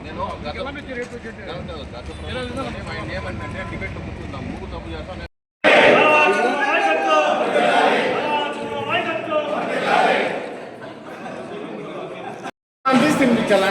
నేను ఆయన ఏమంటే డిబేట్ ముట్టుకుందాం మూడు తప్పు అనిపిస్తుంది చాలా.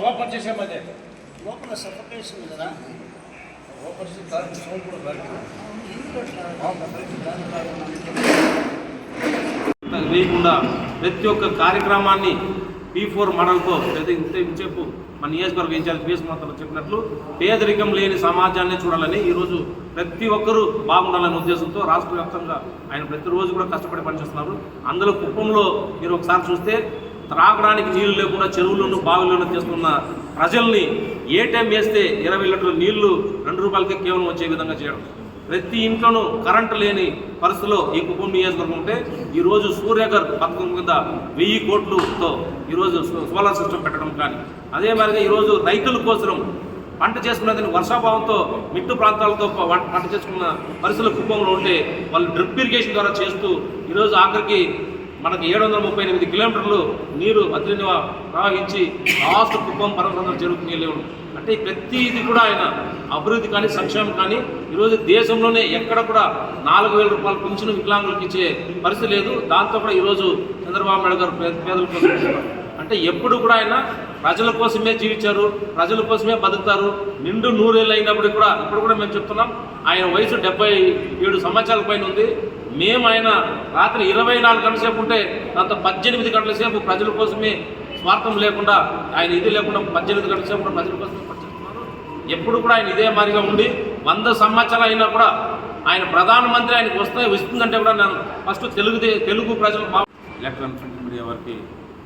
ఓపెన్ చేసే మధ్య లోపల సఫకేషన్ కదా? ఓపెన్ చేసి సౌండ్ కూడా. వేయకుండా ప్రతి ఒక్క కార్యక్రమాన్ని పీ ఫోర్ మోడల్తో చెప్పు మన నియోజకవర్గ ఇన్ఛార్జ్ పిఎస్ మాత్రం చెప్పినట్లు పేదరికం లేని సమాజాన్ని చూడాలని ఈరోజు ప్రతి ఒక్కరూ బాగుండాలనే ఉద్దేశంతో రాష్ట్ర వ్యాప్తంగా ఆయన ప్రతిరోజు కూడా కష్టపడి పనిచేస్తున్నారు. అందులో కుప్పంలో మీరు ఒకసారి చూస్తే త్రాగడానికి నీళ్ళు లేకుండా చెరువులను బావిలను తీస్తున్న ప్రజల్ని ఏ టైం వేస్తే ఇరవై లీటర్ల నీళ్ళు రెండు రూపాయలకే కేవలం వచ్చే విధంగా చేయడం. ప్రతి ఇంట్లోనూ కరెంటు లేని పరిస్థితిలో ఈ కుటుంబ నియోజకవర్గం ఉంటే ఈరోజు సూర్యగర్ పథకం కింద వెయ్యి కోట్లతో ఈరోజు సోలార్ సిస్టమ్ పెట్టడం కానీ అదే మాదిరిగా ఈరోజు రైతుల కోసం పంట చేసుకున్నదని వర్షాభావంతో మిట్టు ప్రాంతాలతో పంట చేసుకున్న పరిస్థితులు కుప్పంలో ఉంటే వాళ్ళు డ్రిప్ ఇరిగేషన్ ద్వారా చేస్తూ ఈరోజు ఆఖరికి మనకి ఏడు వందల ముప్పై ఎనిమిది కిలోమీటర్లు నీరు అద్రిని ప్రవహించి లాస్ట్ కుప్పం పర్వతం జరుగుతుంది లేవు. అంటే ప్రతిది కూడా ఆయన అభివృద్ధి కానీ సంక్షేమం కానీ ఈరోజు దేశంలోనే ఎక్కడ కూడా నాలుగు వేల రూపాయలు పింఛను వికలాంగులకు ఇచ్చే పరిస్థితి లేదు. దాంతో కూడా ఈరోజు చంద్రబాబు నాయుడు గారు పేదల కోసం అంటే ఎప్పుడు కూడా ఆయన ప్రజల కోసమే జీవించారు ప్రజల కోసమే బతుకుతారు. నిండు నూరేళ్ళు అయినప్పుడు కూడా ఇప్పుడు కూడా మేము చెప్తున్నాం ఆయన వయసు డెబ్బై ఏడు సంవత్సరాల పైన ఉంది. మేము ఆయన రాత్రి ఇరవై నాలుగు గంటల సేపు ఉంటే అంత పద్దెనిమిది గంటల సేపు ప్రజల కోసమే స్వార్థం లేకుండా ఆయన ఇది లేకుండా పద్దెనిమిది గంటల సేపు కూడా ప్రజల కోసమే పనిచేస్తున్నారు ఎప్పుడు కూడా ఆయన ఇదే మాదిరిగా ఉండి వంద సంవత్సరాలు అయినా కూడా ఆయన ప్రధానమంత్రి ఆయనకు వస్తే వస్తుందంటే కూడా నేను ఫస్ట్ తెలుగు తెలుగు ప్రజలు మా ఎలక్ట్రానిక్ ప్రింట్ మీడియా వారికి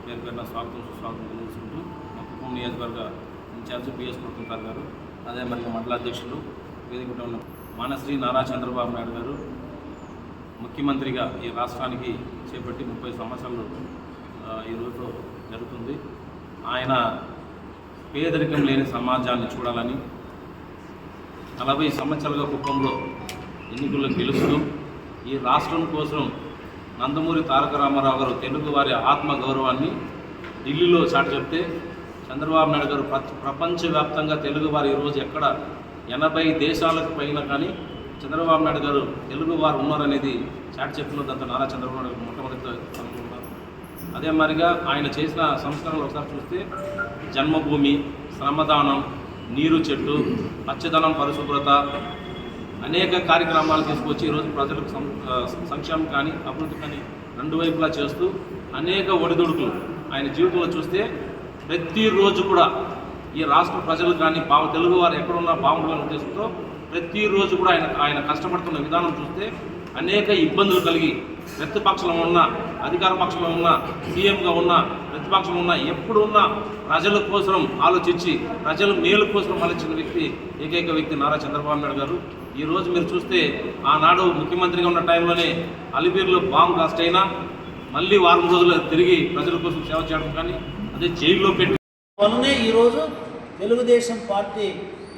పేరు పేరున స్వాగతం సుస్వాగతం తెలియజేసుకుంటూ మా కుటుంబ నియోజకవర్గ ఇన్ఛార్జ్ పిఎస్ ప్రతాప్ గారు అదే మరి మండల అధ్యక్షులు వేదికగా ఉన్న మానశ్రీ నారా చంద్రబాబు నాయుడు గారు ముఖ్యమంత్రిగా ఈ రాష్ట్రానికి చేపట్టి ముప్పై సంవత్సరాలు ఈరోజు జరుగుతుంది. ఆయన పేదరికం లేని సమాజాన్ని చూడాలని నలభై సంవత్సరాలుగా కుప్పంలో ఎన్నికల్లో గెలుస్తూ ఈ రాష్ట్రం కోసం నందమూరి తారక రామారావు గారు తెలుగు వారి ఆత్మ గౌరవాన్ని ఢిల్లీలో చాట చెప్తే చంద్రబాబు నాయుడు గారు ప్ర- ప్రపంచవ్యాప్తంగా తెలుగు వారు ఈరోజు ఎక్కడ ఎనభై దేశాలకు పైన కానీ చంద్రబాబు నాయుడు గారు తెలుగు వారు ఉన్నారనేది చాటి చెప్పిన దాంతో నారా చంద్రబాబు నాయుడు మొట్టమొదటి అనుకుంటున్నారు. అదే మాదిరిగా ఆయన చేసిన సంస్కరణలు ఒకసారి చూస్తే జన్మభూమి శ్రమదానం నీరు చెట్టు పచ్చదనం పరిశుభ్రత అనేక కార్యక్రమాలు తీసుకొచ్చి ఈరోజు ప్రజలకు సం- సంక్షేమం కానీ అభివృద్ధి కానీ రెండు వైపులా చేస్తూ అనేక ఒడిదుడుకులు ఆయన జీవితంలో చూస్తే ప్రతిరోజు కూడా ఈ రాష్ట్ర ప్రజలు కానీ బాగు తెలుగువారు ఎక్కడున్నా బాగుండాలని ఉద్దేశంతో ప్రతిరోజు కూడా ఆయన ఆయన కష్టపడుతున్న విధానం చూస్తే అనేక ఇబ్బందులు కలిగి ప్రతిపక్షంలో ఉన్న అధికార పక్షంలో ఉన్న సీఎంగా ఉన్న ప్రతిపక్షంలో ఉన్న ఎప్పుడు ఉన్న ప్రజల కోసం ఆలోచించి ప్రజల మేలు కోసం ఆలోచించిన వ్యక్తి ఏకైక వ్యక్తి నారా చంద్రబాబు నాయుడు గారు. ఈరోజు మీరు చూస్తే ఆనాడు ముఖ్యమంత్రిగా ఉన్న టైంలోనే అలిపీరులో బాంబు కాస్ట్ అయినా మళ్ళీ వారం రోజులు తిరిగి ప్రజల కోసం సేవ చేయడం కానీ అదే జైల్లో పెట్టి వలనే ఈరోజు తెలుగుదేశం పార్టీ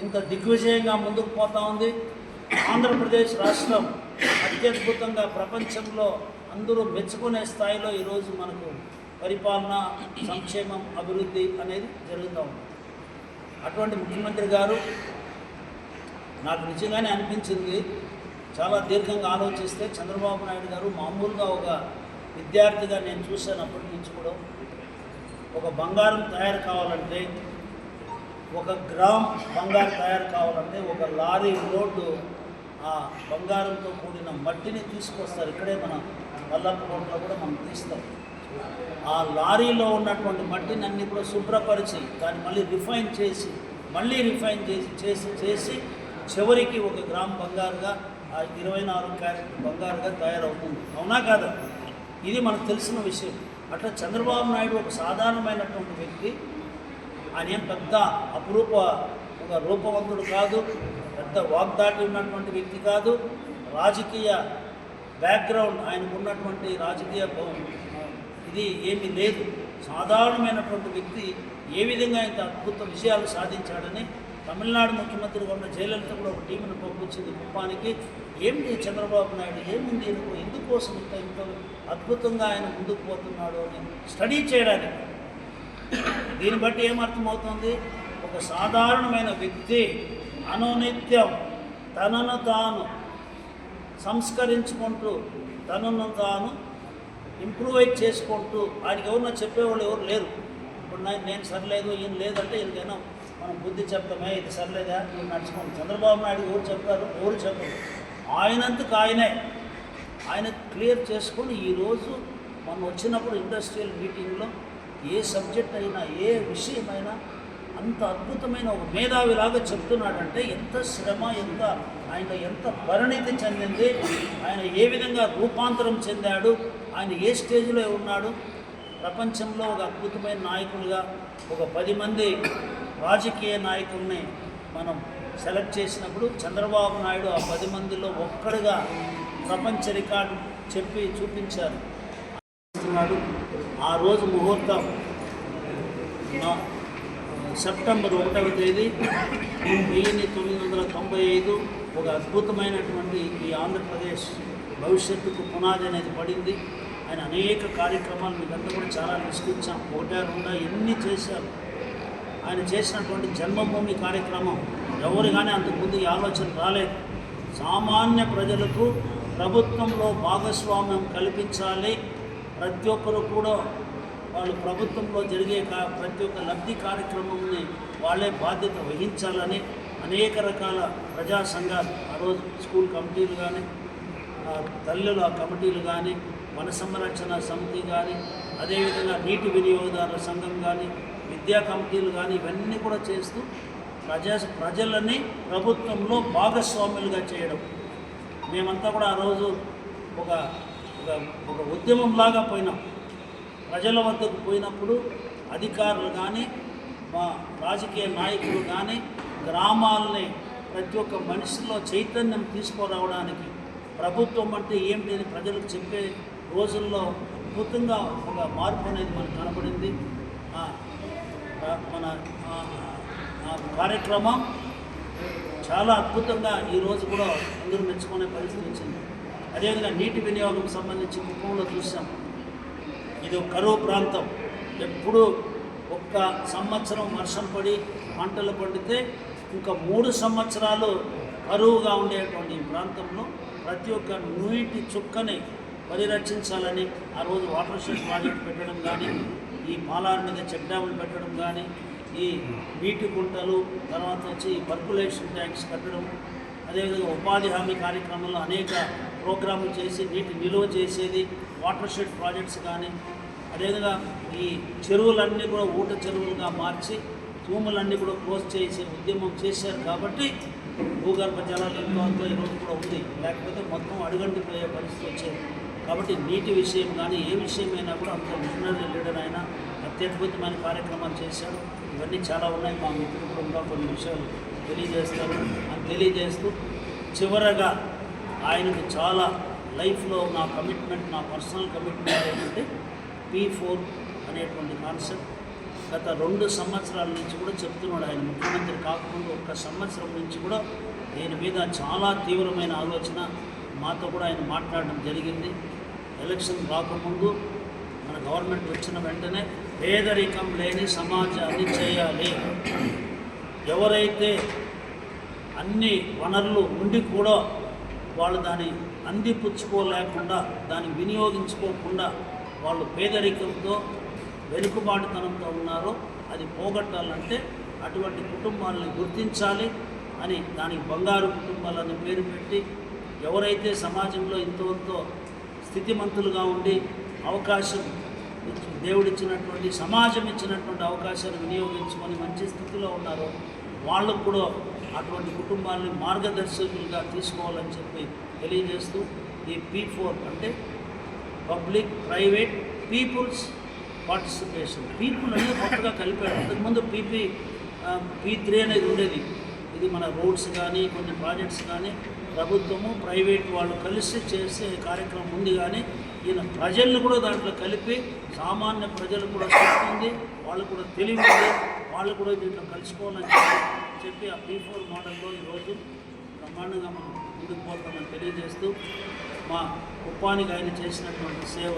ఇంత దిగ్విజయంగా ముందుకు పోతా ఉంది. ఆంధ్రప్రదేశ్ రాష్ట్రం అత్యద్భుతంగా ప్రపంచంలో అందరూ మెచ్చుకునే స్థాయిలో ఈరోజు మనకు పరిపాలన సంక్షేమం అభివృద్ధి అనేది జరుగుతూ ఉంది. అటువంటి ముఖ్యమంత్రి గారు నాకు నిజంగానే అనిపించింది. చాలా దీర్ఘంగా ఆలోచిస్తే చంద్రబాబు నాయుడు గారు మామూలుగా ఒక విద్యార్థిగా నేను చూశాను అప్పటి నుంచి కూడా. ఒక బంగారం తయారు కావాలంటే ఒక గ్రామ్ బంగారం తయారు కావాలంటే ఒక లారీ రోడ్డు ఆ బంగారంతో కూడిన మట్టిని తీసుకొస్తారు. ఇక్కడే మనం వల్లప్పకోటలో కూడా మనం తీస్తాం. ఆ లారీలో ఉన్నటువంటి మట్టిని అన్ని కూడా శుభ్రపరిచి దాన్ని మళ్ళీ రిఫైన్ చేసి మళ్ళీ రిఫైన్ చేసి చేసి చేసి చివరికి ఒక గ్రామ్ బంగారుగా ఆ ఇరవై నాలుగు క్యారెట్ బంగారుగా తయారవుతుంది. అవునా కాదా? ఇది మనకు తెలిసిన విషయం. అట్లా చంద్రబాబు నాయుడు ఒక సాధారణమైనటువంటి వ్యక్తి. ఆయన ఏం పెద్ద అపురూప ఒక రూపవంతుడు కాదు పెద్ద వాగ్దాటి ఉన్నటువంటి వ్యక్తి కాదు. రాజకీయ బ్యాక్గ్రౌండ్ ఆయనకు ఉన్నటువంటి రాజకీయ భ- ఇది ఏమీ లేదు. సాధారణమైనటువంటి వ్యక్తి ఏ విధంగా ఇంత అద్భుత విజయాలు సాధించాడని తమిళనాడు ముఖ్యమంత్రిగా ఉన్న జయలలిత కూడా ఒక టీంను పంపించింది కుప్పానికి ఏమిటి చంద్రబాబు నాయుడు? ఏముంది ఎందుకు ఎందుకోసం ఇంత ఇంత అద్భుతంగా ఆయన ముందుకు పోతున్నాడు అని స్టడీ చేయడానికి? దీన్ని బట్టి ఏమర్థమవుతుంది? ఒక సాధారణమైన వ్యక్తి అనునిత్యం తనను తాను సంస్కరించుకుంటూ తనను తాను ఇంప్రూవైజ్ చేసుకుంటూ ఆయనకి ఎవరన్నా చెప్పేవాళ్ళు ఎవరు లేరు. ఇప్పుడు నేను సరిలేదు ఈయన లేదంటే ఈయనకైనా మనం బుద్ధి చెప్తామే ఇది సరిలేదా? నువ్వు నడుచుకోండి. చంద్రబాబు నాయుడు ఎవరు చెప్తారు ఎవరు చెప్పరు. ఆయనంతకు ఆయనే. ఆయన క్లియర్ చేసుకొని ఈరోజు మనం వచ్చినప్పుడు ఇండస్ట్రియల్ మీటింగ్లో ఏ సబ్జెక్ట్ అయినా ఏ విషయమైనా అంత అద్భుతమైన ఒక మేధావిలాగా చెప్తున్నాడంటే ఎంత శ్రమ ఎంత ఆయన ఎంత పరిణితి చెందింది ఆయన ఏ విధంగా రూపాంతరం చెందాడు ఆయన ఏ స్టేజ్లో ఉన్నాడు. ప్రపంచంలో ఒక అద్భుతమైన నాయకులుగా ఒక పది మంది రాజకీయ నాయకుల్ని మనం సెలెక్ట్ చేసినప్పుడు చంద్రబాబు నాయుడు ఆ పది మందిలో ఒక్కడుగా ప్రపంచ రికార్డు చెప్పి చూపించారు. ఆ రోజు ముహూర్తం. సెప్టెంబర్ ఒకటవ తేదీ వెయ్యి తొమ్మిది వందల తొంభై ఐదు ఒక అద్భుతమైనటువంటి ఈ ఆంధ్రప్రదేశ్ భవిష్యత్తుకు పునాది అనేది పడింది. ఆయన అనేక కార్యక్రమాలు మీకంతా కూడా చాలా నిష్కరించాం పోటారుండా ఎన్ని చేశారు? ఆయన చేసినటువంటి జన్మభూమి కార్యక్రమం ఎవరు కానీ అంతకుముందు ఈ ఆలోచన రాలేదు. సామాన్య ప్రజలకు ప్రభుత్వంలో భాగస్వామ్యం కల్పించాలి. ప్రతి ఒక్కరు కూడా వాళ్ళు ప్రభుత్వంలో జరిగే కా ప్రతి ఒక్క లబ్ధి కార్యక్రమంని వాళ్ళే బాధ్యత వహించాలని అనేక రకాల ప్రజా సంఘాలు ఆ రోజు స్కూల్ కమిటీలు కానీ తల్లుల కమిటీలు కానీ వన సంరక్షణ సమితి కానీ అదేవిధంగా నీటి వినియోగదారుల సంఘం కానీ విద్యా కమిటీలు కానీ ఇవన్నీ కూడా చేస్తూ ప్రజా ప్రజలని ప్రభుత్వంలో భాగస్వాములుగా చేయడం. మేమంతా కూడా ఆ రోజు ఒక ఒక ఒక ఉద్యమంలాగా పోయినాం ప్రజల వద్దకు పోయినప్పుడు అధికారులు కానీ మా రాజకీయ నాయకులు కానీ గ్రామాలని ప్రతి ఒక్క మనిషిలో చైతన్యం తీసుకురావడానికి ప్రభుత్వం అంటే ఏమిటి అని ప్రజలకు చెప్పే రోజుల్లో అద్భుతంగా ఒక మార్పు అనేది మనకు కనపడింది మన కార్యక్రమం చాలా అద్భుతంగా ఈరోజు కూడా అందరూ మెచ్చుకునే పరిస్థితి వచ్చింది. అదేవిధంగా నీటి వినియోగం సంబంధించి కుప్పంలో చూసాం. ఇది కరువు ప్రాంతం. ఎప్పుడు ఒక్క సంవత్సరం వర్షం పడి పంటలు పండితే ఇంకా మూడు సంవత్సరాలు కరువుగా ఉండేటువంటి ఈ ప్రాంతంలో ప్రతి ఒక్క నీటి చుక్కని పరిరక్షించాలని ఆ రోజు వాటర్ షెడ్ ప్రాజెక్ట్ పెట్టడం కానీ ఈ పాలార్ మీద చెక్ డ్యాములు పెట్టడం కానీ ఈ నీటి గుంటలు తర్వాత వచ్చి పర్కులేషన్ ట్యాంక్స్ కట్టడం అదేవిధంగా ఉపాధి హామీ కార్యక్రమంలో అనేక ప్రోగ్రాములు చేసి నీటి నిల్వ చేసేది వాటర్ షెడ్ ప్రాజెక్ట్స్ కానీ అదేవిధంగా ఈ చెరువులన్నీ కూడా ఊట చెరువులుగా మార్చి తూములన్నీ కూడా క్లోజ్ చేసే ఉద్యమం చేశారు కాబట్టి భూగర్భ జలాలు ఎంతో ఈరోజు కూడా ఉంది. లేకపోతే మొత్తం అడుగంటిపోయే పరిస్థితి వచ్చేది. కాబట్టి నీటి విషయం కానీ ఏ విషయమైనా కూడా అంత మిషనరీ లీడర్ అయినా అత్యద్భుతమైన కార్యక్రమాలు చేశారు. ఇవన్నీ చాలా ఉన్నాయి. మా మిత్రులు కూడా కొన్ని విషయాలు తెలియజేస్తారు అని తెలియజేస్తూ చివరగా ఆయనకు చాలా లైఫ్లో నా కమిట్మెంట్ నా పర్సనల్ కమిట్మెంట్ ఏంటంటే పీ ఫోర్ అనేటువంటి కాన్సెప్ట్. గత రెండు సంవత్సరాల నుంచి కూడా చెప్తున్నాడు ఆయన. ముఖ్యమంత్రి కాకముందు ఒక్క సంవత్సరం నుంచి కూడా దీని మీద చాలా తీవ్రమైన ఆలోచన. మాతో కూడా ఆయన మాట్లాడడం జరిగింది. ఎలక్షన్ రాకముందు మన గవర్నమెంట్ వచ్చిన వెంటనే పేదరికం లేని సమాజాన్ని చేయాలి. ఎవరైతే అన్ని వనరులు ఉండి కూడా వాళ్ళు దాన్ని అందిపుచ్చుకోలేకుండా దాన్ని వినియోగించుకోకుండా వాళ్ళు పేదరికంతో వెనుకబాటుతనంతో ఉన్నారో అది పోగొట్టాలంటే అటువంటి కుటుంబాలని గుర్తించాలి అని దానికి బంగారు కుటుంబాలని పేరు పెట్టి ఎవరైతే సమాజంలో ఇంతవంతో స్థితిమంతులుగా ఉండి అవకాశం దేవుడు ఇచ్చినటువంటి సమాజం ఇచ్చినటువంటి అవకాశాలు వినియోగించుకొని మంచి స్థితిలో ఉన్నారో. వాళ్ళకు కూడా అటువంటి కుటుంబాలని మార్గదర్శకులుగా తీసుకోవాలని చెప్పి తెలియజేస్తూ ఈ పీ ఫోర్ అంటే public private people's participation. People అనేది కొత్తగా కలిపాడు అంతకుముందు పీపీ పీ త్రీ అనేది ఉండేది. ఇది మన రోడ్స్ కానీ కొన్ని ప్రాజెక్ట్స్ కానీ ప్రభుత్వము ప్రైవేట్ వాళ్ళు కలిసి చేసే కార్యక్రమం ఉంది కానీ ఈయన ప్రజలను కూడా దాంట్లో కలిపి సామాన్య ప్రజలు కూడా చెప్తుంది ఉంది వాళ్ళు కూడా తెలియదు వాళ్ళు కూడా దీంట్లో కలుసుకోవాలని చెప్పి చెప్పి ఆ పీ ఫోర్ మోడల్లో ఈరోజు బ్రహ్మాండంగా మనం ముందుకు పోతామని తెలియజేస్తూ మా కుప్పానికి ఆయన చేసినటువంటి సేవ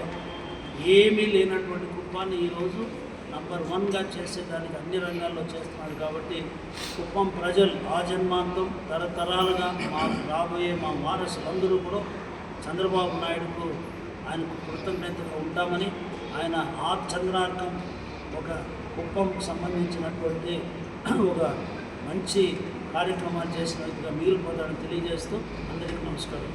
ఏమీ లేనటువంటి కుప్పాన్ని ఈరోజు నంబర్ వన్గా చేసేదానికి అన్ని రంగాల్లో చేస్తున్నాడు కాబట్టి కుప్పం ప్రజలు ఆ జన్మాంతం తరతరాలుగా మా రాబోయే మా వారసులందరూ కూడా చంద్రబాబు నాయుడుకు ఆయనకు కృతజ్ఞతగా ఉంటామని ఆయన ఆ చంద్రార్థం ఒక కుప్పం సంబంధించినటువంటి ఒక మంచి కార్యక్రమాలు చేసినట్టుగా మిగిలిపోతాడని తెలియజేస్తూ అందరికీ నమస్కారం.